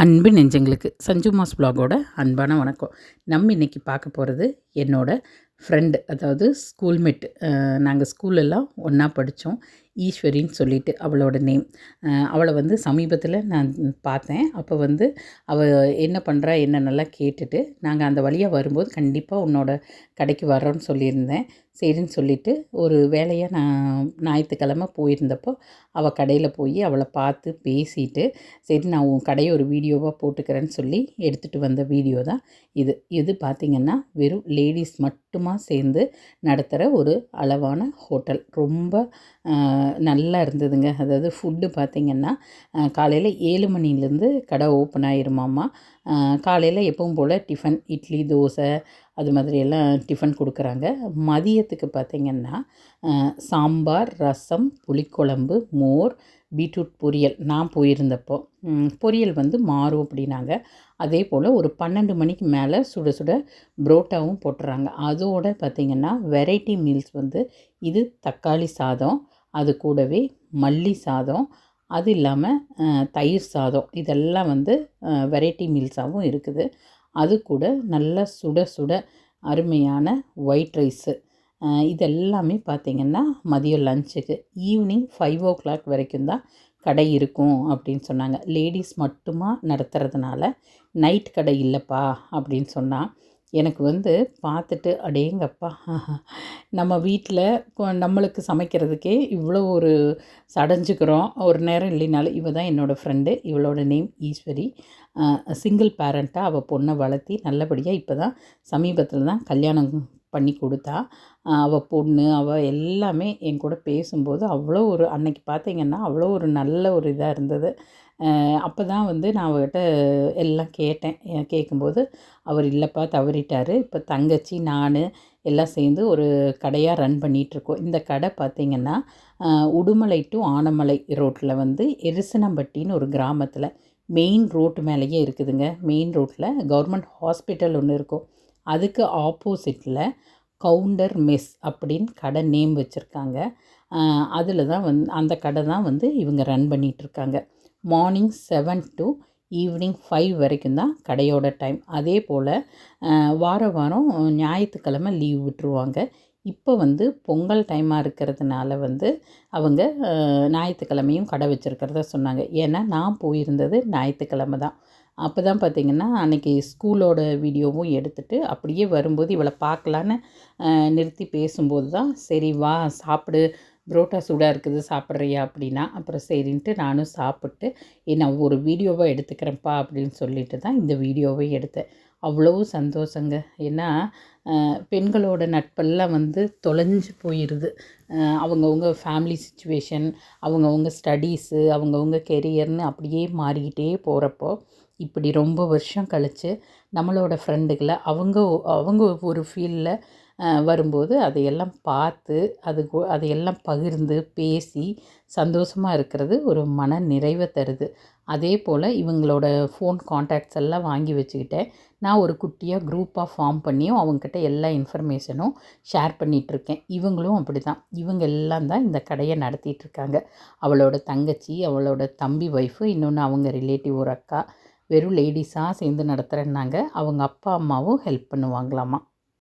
அன்பு நெஞ்சங்களுக்கு சஞ்சு மாஸ் ப்ளாகோட அன்பான வணக்கம். நம்ம இன்றைக்கி பார்க்க போகிறது என்னோட ஃப்ரெண்டு அதாவது ஸ்கூல்மேட் நாங்கள் ஸ்கூலெல்லாம் ஒன்றா படித்தோம் ஈஸ்வரின்னு சொல்லிட்டு அவளோட நேம் அவளை வந்து சமீபத்தில் நான் பார்த்தேன். அப்போ வந்து அவள் என்ன பண்ணுறா என்னென்னலாம் கேட்டுட்டு நாங்கள் அந்த வழியாக வரும்போது கண்டிப்பாக உன்னோட கடைக்கு வரோன்னு சொல்லியிருந்தேன். சரின்னு சொல்லிவிட்டு ஒரு வேலையாக நான் ஞாயிற்றுக்கிழமை போயிருந்தப்போ அவள் கடையில் போய் அவளை பார்த்து பேசிட்டு சரி நான் உன் கடையை ஒரு வீடியோவாக போட்டுக்கிறேன்னு சொல்லி எடுத்துகிட்டு வந்த வீடியோ தான் இது. இது பார்த்திங்கன்னா வெறும் லேடிஸ் மட்டும் சேர்ந்து நடத்துகிற ஒரு அளவான ஹோட்டல். ரொம்ப நல்லா இருந்ததுங்க. அதாவது ஃபுட்டு பார்த்திங்கன்னா காலையில் ஏழு மணிலேருந்து கடை ஓப்பன் ஆயிருமாம்மா காலையில் எப்பவும் போல் டிஃபன் இட்லி தோசை அது மாதிரியெல்லாம் டிஃபன் கொடுக்குறாங்க. மதியத்துக்கு பார்த்திங்கன்னா சாம்பார் ரசம் புளிக்குழம்பு மோர் பீட்ரூட் பொரியல் நான் போயிருந்தப்போ பொரியல் வந்து மாறும் அப்படின்னாங்க. அதே போல் ஒரு பன்னெண்டு மணிக்கு மேலே சுட சுட புரோட்டாவும் போட்டுறாங்க. அதோடு பார்த்திங்கன்னா வெரைட்டி மீல்ஸ் வந்து இது தக்காளி சாதம் அது கூடவே மல்லி சாதம் அது இல்லாமல் தயிர் சாதம். இதெல்லாம் வந்து வெரைட்டி மீல்ஸாகவும் இருக்குது. அது கூட நல்லா சுட சுட அருமையான ஒயிட் ரைஸு இதெல்லாமே பார்த்திங்கன்னா மதியம் லஞ்சுக்கு ஈவினிங் ஃபைவ் ஓ கிளாக் வரைக்கும் தான் கடை இருக்கும் அப்படின்னு சொன்னாங்க. லேடிஸ் மட்டுமா நடத்துறதுனால நைட் கடை இல்லைப்பா அப்படின்னு சொன்னால் எனக்கு வந்து பார்த்துட்டு அடேங்கப்பா நம்ம வீட்டில் நம்மளுக்கு சமைக்கிறதுக்கே இவ்வளோ ஒரு சடைஞ்சுக்கிறோம். ஒரு நேரம் இல்லைனாலும் இவ தான் என்னோடய ஃப்ரெண்டு இவளோட நேம் ஈஸ்வரி. சிங்கிள் பேரண்ட்டாக அவள் பொண்ணை வளர்த்தி நல்லபடியாக இப்போ தான் சமீபத்தில் தான் கல்யாணம் பண்ணி கொடுத்தா. அவள் பொண்ணு அவள் எல்லாமே என் கூட பேசும்போது அவ்வளோ ஒரு அன்னைக்கு பார்த்திங்கன்னா அவ்வளோ ஒரு நல்ல ஒரு இதாக இருந்தது. அப்போ தான் வந்து நான் அவர்கிட்ட எல்லாம் கேட்டேன். கேட்கும்போது அவர் இல்லைப்பா தவறிட்டார். இப்போ தங்கச்சி நான் எல்லாம் சேர்ந்து ஒரு கடையாக ரன் பண்ணிகிட்ருக்கோம் இந்த கடை பார்த்திங்கன்னா உடுமலை டு ஆனமலை ரோட்டில் வந்து எரிசனம்பட்டின்னு ஒரு கிராமத்தில் மெயின் ரோட்டு மேலேயே இருக்குதுங்க. மெயின் ரோட்டில் கவர்மெண்ட் ஹாஸ்பிட்டல் ஒன்று இருக்கும். அதுக்கு ஆப்போசிட்டில் கவுண்டர் மெஸ் அப்படின்னு கடை நேம் வச்சுருக்காங்க. அதில் தான் வந் அந்த கடை தான் வந்து இவங்க ரன் பண்ணிகிட்ருக்காங்க morning seven to evening five வரைக்கும் தான் கடையோட டைம் அதே போல் வார வாரம் ஞாயிற்றுக்கிழமை லீவ் விட்டுருவாங்க. இப்போ வந்து பொங்கல் டைமாக இருக்கிறதுனால வந்து அவங்க ஞாயிற்றுக்கிழமையும் கடை வச்சுருக்கிறத சொன்னாங்க. ஏன்னா நான் போயிருந்தது ஞாயிற்றுக்கிழமை தான். அப்போ தான் பார்த்திங்கன்னா அன்றைக்கி ஸ்கூலோட வீடியோவும் எடுத்துகிட்டு அப்படியே வரும்போது இவளை பார்க்கலான்னு நிறுத்தி பேசும்போது தான் சரி வா சாப்பிடு புரோட்டா சூடாக இருக்குது சாப்பிட்றியா அப்படின்னா அப்புறம் சரின்ட்டு நானும் சாப்பிட்டு நான் ஒரு வீடியோவை எடுத்துக்கிறேன்ப்பா அப்படின்னு சொல்லிட்டு தான் இந்த வீடியோவை எடுத்தேன். அவ்வளோ சந்தோஷங்க. ஏன்னா பெண்களோட நட்பெல்லாம் வந்து தொலைஞ்சு போயிடுது அவங்கவுங்க ஃபேமிலி சுச்சுவேஷன் அவங்கவுங்க ஸ்டடீஸு அவங்கவுங்க கெரியர்னு அப்படியே மாறிக்கிட்டே போகிறப்போ இப்படி ரொம்ப வருஷம் கழித்து நம்மளோட ஃப்ரெண்டுகளை அவங்க அவங்க ஒரு ஃபீல்டில் வரும்போது அதையெல்லாம் பார்த்து அது அதையெல்லாம் பகிர்ந்து பேசி சந்தோஷமாக இருக்கிறது ஒரு மன நிறைவை தருது. அதே போல் இவங்களோட ஃபோன் காண்டாக்ட்ஸ் எல்லாம் வாங்கி வச்சுக்கிட்டேன். நான் ஒரு குட்டியாக குரூப்பாக ஃபார்ம் பண்ணியும் அவங்கக்கிட்ட எல்லா இன்ஃபர்மேஷனும் ஷேர் பண்ணிகிட்ருக்கேன் இவங்களும் அப்படி தான் இவங்க எல்லாம் தான் இந்த கடையை நடத்திட்டுருக்காங்க அவளோட தங்கச்சி அவளோட தம்பி ஒய்ஃபு இன்னொன்று அவங்க ரிலேட்டிவ் ஒரு அக்கா வெறும் லேடிஸாக சேர்ந்து நடத்துகிறேன்னாங்க அவங்க அப்பா அம்மாவும் ஹெல்ப் பண்ணுவாங்களாமா?